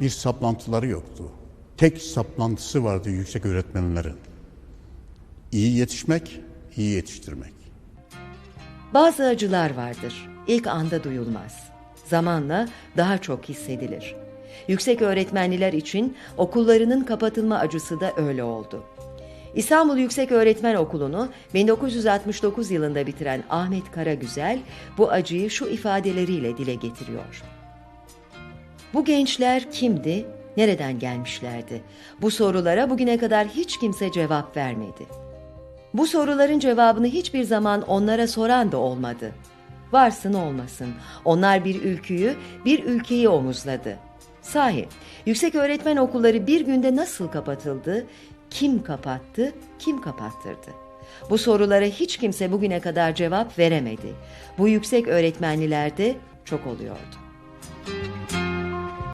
bir saplantıları yoktu. Tek saplantısı vardı yüksek öğretmenlerin. İyi yetişmek, iyi yetiştirmek. Bazı acılar vardır. İlk anda duyulmaz. Zamanla daha çok hissedilir. Yüksek öğretmenliler için okullarının kapatılma acısı da öyle oldu. İstanbul Yüksek Öğretmen Okulu'nu 1969 yılında bitiren Ahmet Karagüzel bu acıyı şu ifadeleriyle dile getiriyor. Bu gençler kimdi? Nereden gelmişlerdi? Bu sorulara bugüne kadar hiç kimse cevap vermedi. Bu soruların cevabını hiçbir zaman onlara soran da olmadı. Varsın olmasın. Onlar bir ülküyü, bir ülkeyi omuzladı. Sahi, yüksek öğretmen okulları bir günde nasıl kapatıldı? Kim kapattı, kim kapattırdı? Bu sorulara hiç kimse bugüne kadar cevap veremedi. Bu yüksek öğretmenlilerde çok oluyordu.